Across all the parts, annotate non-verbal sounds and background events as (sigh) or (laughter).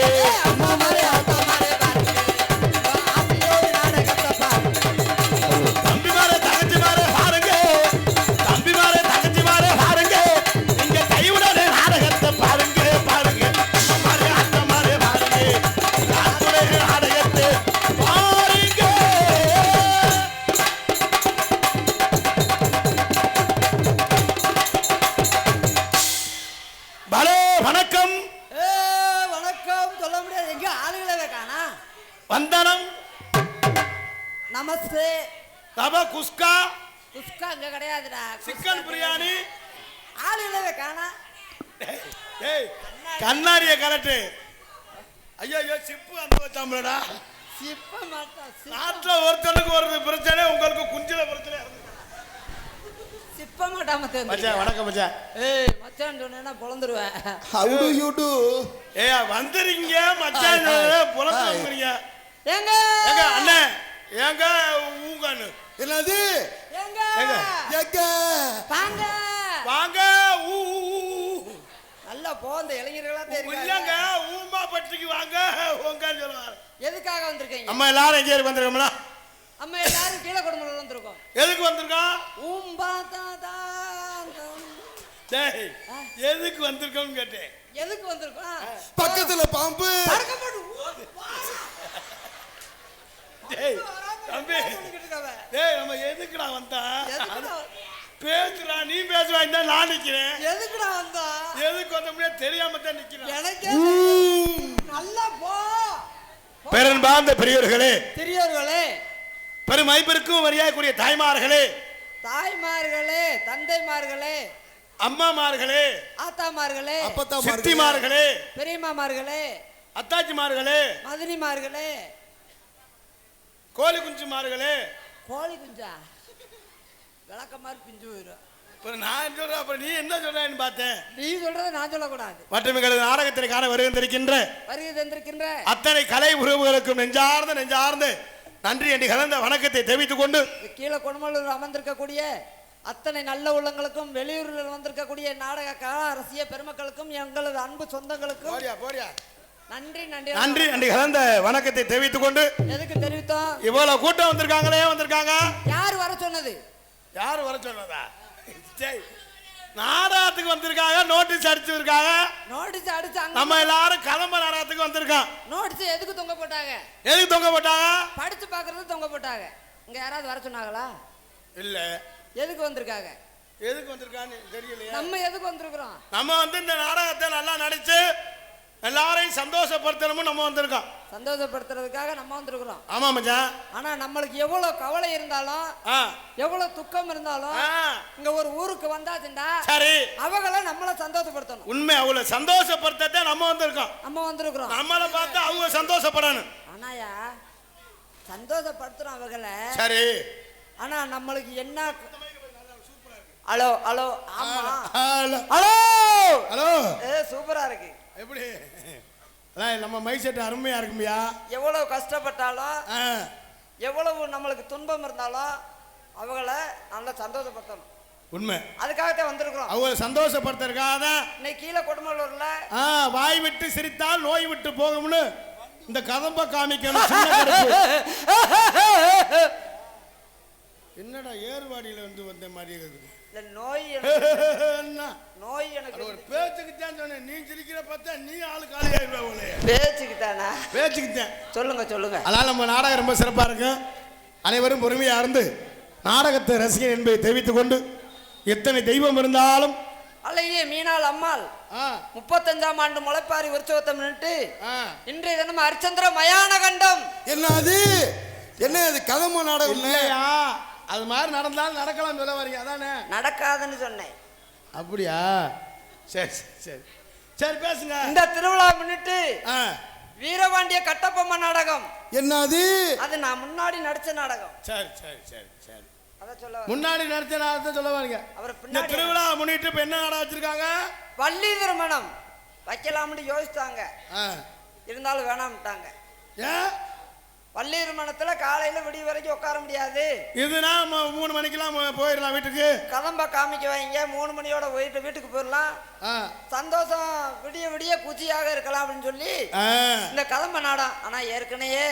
Yeah. కానా వందనం నమస్తే தப குஸ்கா. குஸ்கா அங்க கிடையாதுடா. சிக்கன் பிரியாணி. ஆள் இல்லவே காணா. டேய் கண்ணாடிய கரெக்ட் ஐயோ சிப்பு அந்த வச்சாம்லடா சிப்ப மாட்டா நாட்டில் ஒருத்தனுக்கு ஒரு பிரச்சனை உங்களுக்கு குஞ்சில பிரச்சனை. சிப்ப மாட்டாம மச்சான் வணக்கம் மச்சான். ஏய் மச்சான் சொன்னேன்னா பொழந்துருவேன் How do you do? ஏய் வந்துறீங்க மச்சான். புலம்புறீங்க ஏங்க. ஏங்க அண்ணே ஏங்க ஊங்கன்னு என்னது? ஏங்க. ஏங்க. எங்க வாங்க. வாங்க ஊ. நல்லா போந்த இளைஞர்களா இல்லங்க தெரியுங்க ஊமா பட்டிக்கு வாங்க உங்கன்னு சொல்லுவாங்க எதுக்காக வந்திருக்கீங்க? நம்ம எல்லாரும் எங்கே வந்திருக்கோம்னா நம்ம எல்லாரும் கீழே குடும்பம் வந்திருக்கோம் எதுக்கு வந்திருக்கோம் ஊம்பா தாதா டேய் எதுக்கு வந்திருக்கோம்னு கேட்டேன். எதுக்கு வந்திருக்கோம்? பக்கத்துல பாம்பு. பறக்க போடு. டேய் தம்பி. சொல்லிக்கிட்டு இருக்காவ. டேய் நம்ம எதுக்குடா வந்தா? எதுக்குடா பேசுறா நீ பேசுவா இந்த நான் நிக்கிறேன். எதுக்குடா வந்தா? எதுக்கு வந்தோம்னே தெரியாம தான் நிக்கிறேன். எனக்கே நல்லா போ. பெரும்பார்ந்த பெரியவர்களே பெரியவர்களே பெரும் ஐப்பருக்கும் மரியாதைக்குரிய தாய்மார்களே தாய்மார்களே தந்தைமார்களே அம்மாமார்களே ஆத்தாமார்களே அப்பத்தா சித்திமார்களே பெரியம்மாமார்களே அத்தாச்சிமார்களே மதினிமார்களே கோழி குஞ்சுமார்களே கோழி குஞ்சா விளக்க மாதிரி பிஞ்சு போயிடும் அப்புறம் நான் சொல்றேன் அப்புறம் நீ என்ன சொல்றேன்னு பார்த்தேன். நீ சொல்றதை நான் சொல்லக்கூடாது. மற்றும் எங்களது நாடகத்தினை காண வருகின்றிருக்கின்ற வருகை தந்திருக்கின்ற அத்தனை கலை உறவுகளுக்கும் நெஞ்சார்ந்த நெஞ்சார்ந்த நன்றி என்று கலந்த வணக்கத்தை தெரிவித்துக் கொண்டு கீழே கொடுமலூர் அமர்ந்திருக்கக்கூடிய அத்தனை நல்ல உள்ளங்களுக்கும் வெளியூரில் வந்திருக்கக்கூடிய நாடக கலா ரசிக பெருமக்களுக்கும் எங்களது அன்பு சொந்தங்களுக்கும் நன்றி நன்றி. நன்றி நன்றி கலந்த வணக்கத்தை தெரிவித்துக் கொண்டு எதுக்கு தெரிவித்தோம்? இவ்வளவு கூட்டம் வந்திருக்காங்களே வந்திருக்காங்க. யார் வர சொன்னது? யார் வர சொன்னதா? சரி. நாடகத்துக்கு வந்திருக்காங்க நோட்டீஸ் அடிச்சிருக்காங்க. நோட்டீஸ் அடிச்சு அங்க நம்ம எல்லாரும் கதம்ப நாடகத்துக்கு வந்திருக்கோம். நோட்டீஸ் எதுக்கு தொங்க போட்டாங்க? எதுக்கு தொங்க போட்டாங்க? படிச்சு பார்க்கறது தொங்க போட்டாங்க. இங்க யாராவது வர சொன்னாங்களா? இல்ல. எதுக்கு வந்திருக்காங்க? எதுக்கு வந்திருக்கான்னு தெரியலையா. நம்ம எதுக்கு வந்திருக்கிறோம்? நம்ம வந்து இந்த நாடகத்தை நல்லா நடிச்சு எல்லாரையும் சந்தோஷப்படுத்தணும்னு நம்ம வந்திருக்கோம். சந்தோஷப்படுத்துறதுக்காக நம்ம வந்திருக்கிறோம். ஆமா மச்சான் ஆனா நம்மளுக்கு எவ்வளவு கவலை இருந்தாலும் எவ்வளவு துக்கம் இருந்தாலும் இங்க ஒரு ஊருக்கு வந்தாச்சுண்டா சரி. அவங்கள நம்மள சந்தோஷப்படுத்தணும். உண்மை அவ்வளவு சந்தோஷப்படுத்தத்தான் நம்ம வந்திருக்கோம். நம்ம வந்திருக்கிறோம். நம்மளை பார்த்து அவங்க சந்தோஷப்படணும். ஆனாயா சந்தோஷப்படுத்துறோம் அவங்கள. சரி. ஆனா நம்மளுக்கு என்ன ஹலோ ஹலோ ஆமா. ஹலோ. ஹலோ! ஹலோ. ஏ சூப்பரா இருக்கு. எப்படி? நம்ம மைக் செட் அருமையா இருக்கும்பியா எவ்வளவு கஷ்டப்பட்டாலும் எவ்வளவு நம்மளுக்கு துன்பம் இருந்தாலும் அவங்கள நல்லா சந்தோஷப்படுத்தணும். உண்மை. அதுக்காகத்தான் வந்திருக்கிறோம். அவங்க சந்தோஷப்படுத்துறதுக்காக தான் இன்னைக்கு கீழே கொடுமலூர்ல வாய் விட்டு சிரித்தால் நோய் விட்டு போகும்னு இந்த கதம்ப காமிக்கணும். (laughs) என்னடா ஏர்வாடியில வந்து வந்த மாதிரி இருக்குது. இந்த நோய்? (laughs) நோய் அது எனக்கு ஒரு பேச்சுக்கு தான் சொன்னேன். நீ சிரிக்கிற பார்த்தா நீ ஆளு காலியாயிருவ உன்னைய. பேச்சுக்கிட்டானா பேச்சுக்கு தான் சொல்லுங்க சொல்லுங்க. அதனால நம்ம நாடகம் ரொம்ப சிறப்பா இருக்கும். அனைவரும் பொறுமையா இருந்து நாடகத்தை ரசிகன் என்பதை தெரிவித்துக் கொண்டு எத்தனை தெய்வம் இருந்தாலும் அழகிய மீனாள் அம்மாள். முப்பத்தஞ்சாம் ஆண்டு முளைப்பாரி உற்சவத்தை முன்னிட்டு ஆ, இன்றைய தினம் அரிச்சந்திர மயான கண்டம் என்னது? என்ன இது கதம்ப நாடகம்? இல்லையா? அது மாதிரி நடந்தாலும் நடக்கலாம் சொல்ல வரீங்க. அதானே? நடக்காதுன்னு சொன்னேன். அப்படியா? சரி சரி சரி. சரி பேசுங்க. இந்த திருவிழா முன்னிட்டு வீரபாண்டிய கட்டபொம்ம நாடகம். என்னது? அது நான் முன்னாடி நடிச்ச நாடகம். சரி சரி சரி சரி. முன்னாடி நடத்த நாடகத்தை சொல்ல வரீங்க. அவர் பின்னாடி திருவிழா முன்னிட்டு இப்ப என்ன நாடகம் வச்சிருக்காங்க? வள்ளி திருமணம். வைக்கலாம்னு யோசித்தாங்க ஆ, இருந்தாலும் வேணாம்ட்டாங்க. ஏன்? வள்ளி திருமணத்துல காலையில விடிய வரைக்கும் உட்கார முடியாது. இதுனா ம- மூணு மணிக்கெல்லாம் போயிடலாம் வீட்டுக்கு. கதம்ப காமிக்க வைங்க மூணு மணியோட போயிட்டு வீட்டுக்கு போயிடலாம். சந்தோஷம் விடிய விடிய குச்சியாக இருக்கலாம் அப்படின்னு சொல்லி இந்த கதம்ப நாடம் ஆனா ஏற்கனவே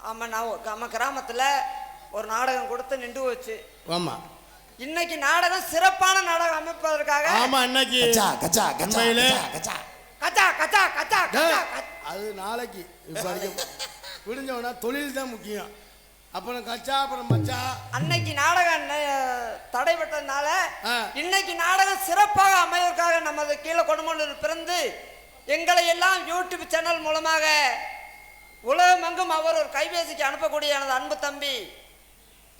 ஆமா நான் ஒரு- நம்ம கிராமத்துல ஒரு நாடகம் கொடுத்து நின்று போச்சு. ஆமா. இன்னைக்கு நாடகம் சிறப்பான நாடகம் அமைப்பதற்காக ஆமா இன்னைக்கு கச்சா கச்சா கச்சா? கச்சா, கச்சா கச்சா கச்சா. அது நாளைக்கு விடிஞ்சவனா தொழில் தான் முக்கியம். அப்புறம் கச்சா அப்புறம் மச்சா. அன்னைக்கு நாடகம் தடைபட்டதுனால. இன்னைக்கு நாடகம் சிறப்பாக அமைவதற்காக நமது கீழே கொடுமலூர் பிறந்து எங்களை எல்லாம் யூடியூப் சேனல் மூலமாக உலகமெங்கும் அவர் ஒரு கைபேசிக்கு அனுப்பக்கூடிய எனது அன்பு தம்பி.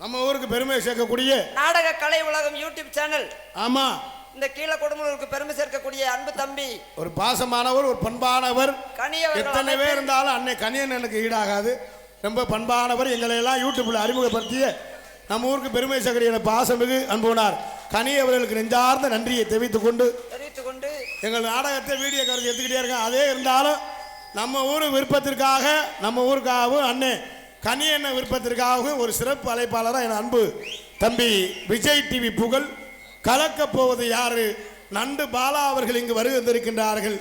நம்ம ஊருக்கு பெருமை சேர்க்கக்கூடிய நாடக கலை உலகம் யூடியூப் சேனல் ஆமா. இந்த கீழ குடும்பங்களுக்கு பெருமை சேர்க்கக்கூடிய அன்பு தம்பி. ஒரு பாசமானவர் ஒரு பண்பானவர். கனி அவர்கள் எத்தனை பேர் இருந்தாலும் அன்னை கனியன் எனக்கு ஈடாகாது. ரொம்ப பண்பானவர் எங்களை எல்லாம் யூடியூப்ல அறிமுகப்படுத்திய நம்ம ஊருக்கு பெருமை சேர்க்கிற பாசமிகு அன்புனார் கனி அவர்களுக்கு நெஞ்சார்ந்த நன்றியை தெரிவித்துக் கொண்டு தெரிவித்துக் கொண்டு எங்கள் நாடகத்தை வீடியோ கருத்து எடுத்துக்கிட்டே இருக்கேன் அதே இருந்தாலும் நம்ம ஊர் விருப்பத்திற்காக நம்ம ஊருக்காகவும் அண்ணே கனி என்ன விருப்பத்திற்காகவும் ஒரு சிறப்பு அழைப்பாளராக என் அன்பு தம்பி விஜய் டிவி புகழ் கலக்கப் போவது யாரு? நண்டு பாலா அவர்கள் இங்கு வருகின்றிருக்கின்றார்கள்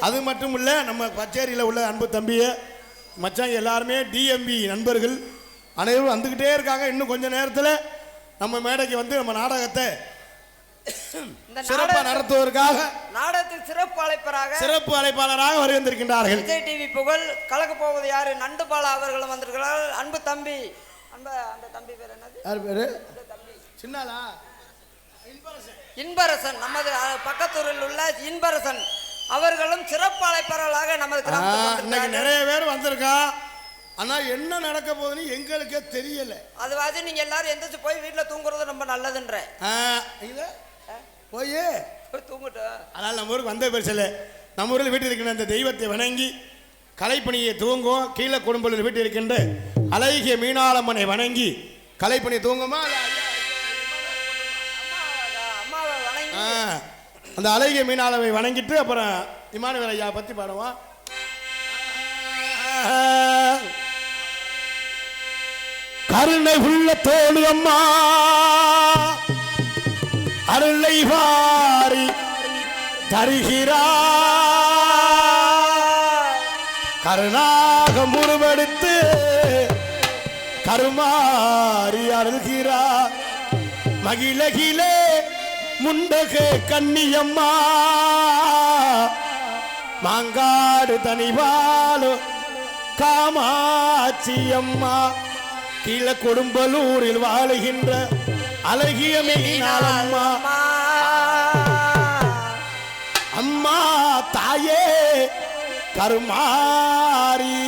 அது மட்டும் இல்ல நம்ம கச்சேரியில் உள்ள அன்பு தம்பியை மச்சான் எல்லாருமே டிஎம்பி நண்பர்கள். அனைவரும் வந்துக்கிட்டே இருக்காங்க இன்னும் கொஞ்ச நேரத்தில். நம்ம மேடைக்கு வந்து நம்ம நாடகத்தை சிறப்பாக நடத்துவதற்காக நாடகத்தில் சிறப்பு அழைப்பராக சிறப்பு அழைப்பாளராக வருகின்றிருக்கின்றார்கள் விஜய் டிவி புகழ் கலக்க போவது யாரு? நண்டுபாலா அவர்களும் வந்திருக்கிறார் அன்பு தம்பி அன்ப அந்த தம்பி பேர் என்னது? யார் பேரு? சின்னாலா இன்பரசன். நமது பக்கத்தூரில் உள்ள இன்பரசன். அவர்களும் சிறப்பு அழைப்பாளர்களாக நமது. நிறைய பேர் வந்திருக்கா? ஆனா என்ன நடக்க போகுதுன்னு எங்களுக்கே தெரியல. அதுவாது நீங்க எல்லாரும் எந்திரிச்சு போய் வீட்டுல தூங்குறது ரொம்ப நல்லதுன்ற. போய். போய் தூங்கட்டும் அதனால் நம்ம ஊருக்கு வந்த பெருசில் நம்ம ஊரில் வீட்டில் இருக்கின்ற அந்த தெய்வத்தை வணங்கி கலைப்பணியை துவங்கும் கீழே குடும்பத்தில் வீட்டில் இருக்கின்ற அழகிய மீனாளம்மனை வணங்கி கலைப்பணியை துவங்குமா? அந்த அழகிய மீனாளவை வணங்கிட்டு அப்புறம் இமானுவேல் ஐயா பற்றி பாடுவோம். கருணை உள்ள தோழு அம்மா அருளை வாரி தருகிறார் கருணாக முருவெடுத்து கருமாறி அருள்கிறார் மகிழகிலே முண்டக கன்னியம்மா மாங்காடு தனிவாலு காமாட்சி கீழ கொடும்பலூரில் வாழுகின்ற அழகிய மெயினாலம்மா அம்மா தாயே கருமாரி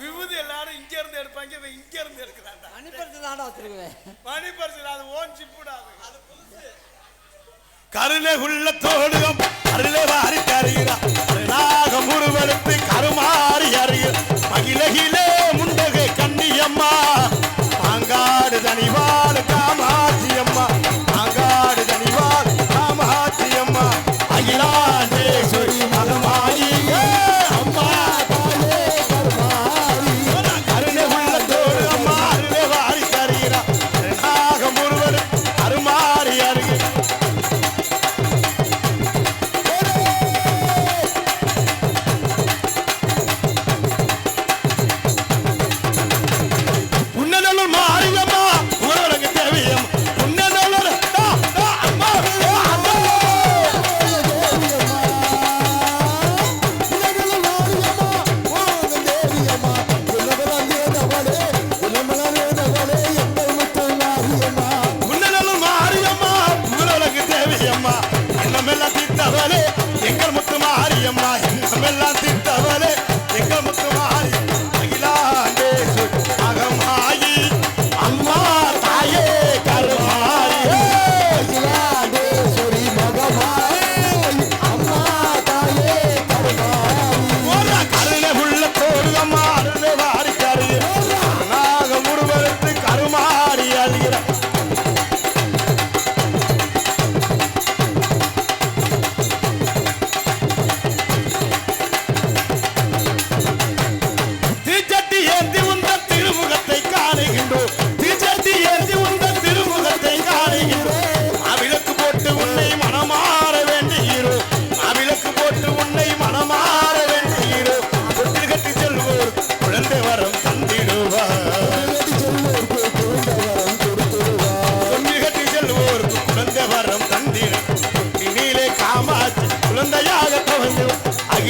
விபூதி எல்லாரும் இங்க இருந்து எடுப்பாங்க இவன் இங்க இருந்து எடுக்கிறான்டா. மணிப்பரிசு தாண்டா வச்சிருக்குவேன் மணி பரிசு அது ஓன் சிப்புடாது கருணை உள்ள தோடுகம் அருளை வாரி தருகிறா அருணாக முருவெடுத்து கருமாறி அருகில் மகிழகிலே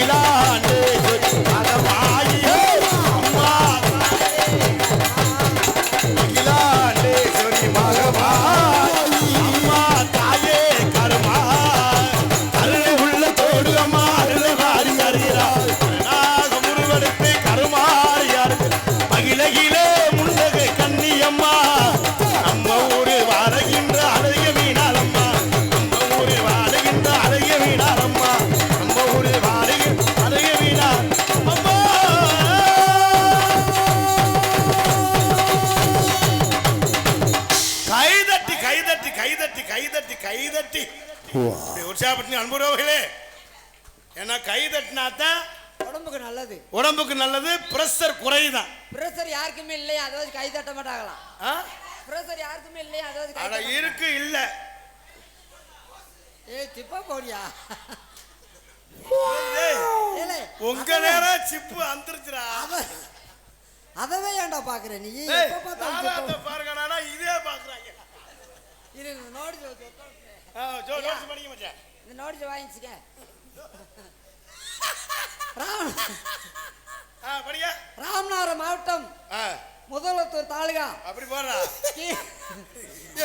गिला அன்புறவுகளே ஏன்னா கை தட்டினா தான் உடம்புக்கு நல்லது. உடம்புக்கு நல்லது ப்ரெஷர் குறையுதான் பிரஷர் யாருக்குமே இல்லையா அதாவது கை தட்ட மாட்டாங்களாம்? பிரஷர் யாருக்குமே இல்லையா அதாவது கை அட இருக்கு இல்ல. ஏய் சிப்பா போடியா உங்க நேரம் சிப்பு அந்திருச்சுடா அத- அதவே ஏன்டா பாக்குற நீ? பாருங்கடா இதே பாக்குறாங்க. இரு வச்சு ஜோசி பண்ணிக்க மச்சான். இந்த நோட்ஸ் வாங்கிச்சுக்க. (laughs) ராம். ராமநாதபுரம் மாவட்டம். ஆ, முதலத்தூர் தாலுகா. அப்படி போடுறா.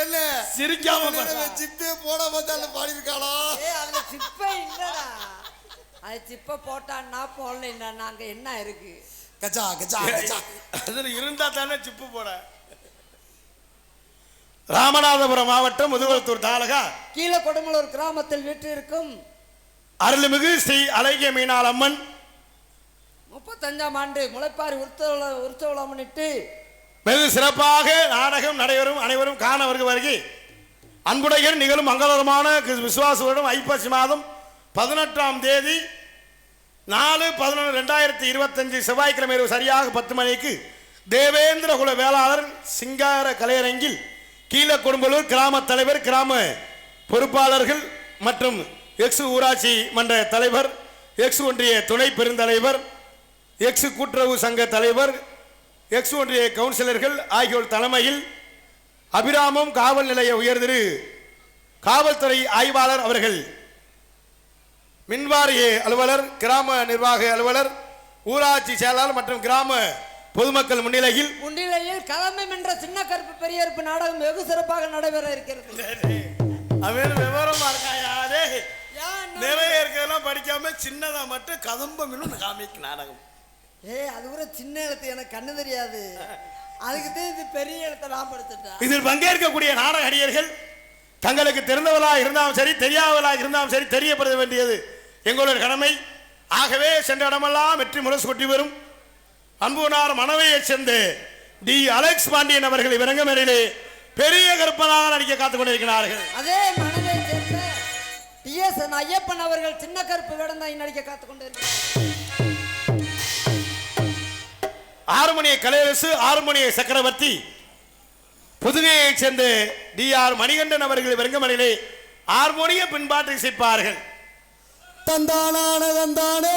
என்ன? சிரிக்காம. சிப்பே போடாம தான் பாடியிருக்காளா? ஏய் அதுல சிப்பே இல்லடா. அது சிப்ப போட்டான்னா போடல அங்க என்ன இருக்கு? கச்சா கச்சா கச்சா அதுல இருந்தா தானே சிப்பு போட. ராமநாதபுரம் மாவட்டம் முதுகுளத்தூர் தாலுகா. கீழே கொடுமலூர் கிராமத்தில் வீற்றிருக்கும் அருள்மிகு ஸ்ரீ அழகிய மீனாள் அம்மன் முப்பத்தஞ்சாம் ஆண்டு முளைப்பாரி உற்சவ உற்சவம் முன்னிட்டு வெகு சிறப்பாக நாடகம் நடைபெறும் அனைவரும் காண வருக வருகை. அன்புடையர் நிகழும் மங்களகரமான விசுவாச வருடம் ஐப்பசி மாதம் பதினெட்டாம் தேதி நாலு பதினொன்று ரெண்டாயிரத்தி இருபத்தஞ்சு செவ்வாய்க்கிழமை சரியாக பத்து மணிக்கு தேவேந்திர குல வேளாளர் சிங்கார கலையரங்கில் கீழ கொடும்பலூர் கிராம தலைவர் கிராம பொறுப்பாளர்கள் மற்றும் எக்ஸ் ஊராட்சி மன்ற தலைவர் எக்ஸ் ஒன்றிய துணை பெருந்தலைவர் எக்ஸ் கூட்டுறவு சங்க தலைவர் எக்ஸ் ஒன்றிய கவுன்சிலர்கள் ஆகியோர் தலைமையில் அபிராமம் காவல் நிலைய உயர்திரு காவல்துறை ஆய்வாளர் அவர்கள் மின்வாரிய அலுவலர் கிராம நிர்வாக அலுவலர் ஊராட்சி செயலாளர் மற்றும் கிராம பொதுமக்கள் முன்னிலையில் முன்னிலையில் கலமை என்ற சின்ன கருப்பு பெரியருப்பு நாடகம் வெகு சிறப்பாக நடைபெற இருக்கிறது. அவன் விவரமா இருக்காயாதே ஏன் நிறைய இருக்கிறதெல்லாம் படிக்காம சின்னதா மட்டும் கதம்பம் காமிக்கு நாடகம். ஏய் அது கூட சின்ன எழுத்து எனக்கு கண்ணு தெரியாது. அதுக்கு இது பெரிய எழுத்தை நான் படிச்சுட்டேன் இதில் பங்கேற்கக்கூடிய நாடக நடிகர்கள் தங்களுக்கு தெரிந்தவர்களா இருந்தாலும் சரி தெரியாதவர்களா இருந்தாலும் சரி தெரியப்பட வேண்டியது எங்களுடைய கடமை. ஆகவே சென்ற இடமெல்லாம் வெற்றி முரசு கொட்டி வரும். அன்புனார் மனவையைச் சேர்ந்த டி அலெக்ஸ் பாண்டியன் அவர்கள் இறங்கமேலே பெரிய கருப்பனாக நடிக்க காத்துக் கொண்டிருக்கிறார்கள். அதே மனதை சேர்ந்த டிஎஸ் ஐயப்பன் அவர்கள் சின்ன கருப்பு வேடம் தான் நடிக்க காத்துக் கொண்டிருக்கிறார். ஆறுமணிய கலையரசு ஆறுமணிய சக்கரவர்த்தி புதுகையைச் சேர்ந்த டி ஆர் மணிகண்டன் அவர்கள் வெறுங்கமணிலே ஹார்மோனிய பின்பாட்டு இசைப்பார்கள் தந்தானான தந்தானே.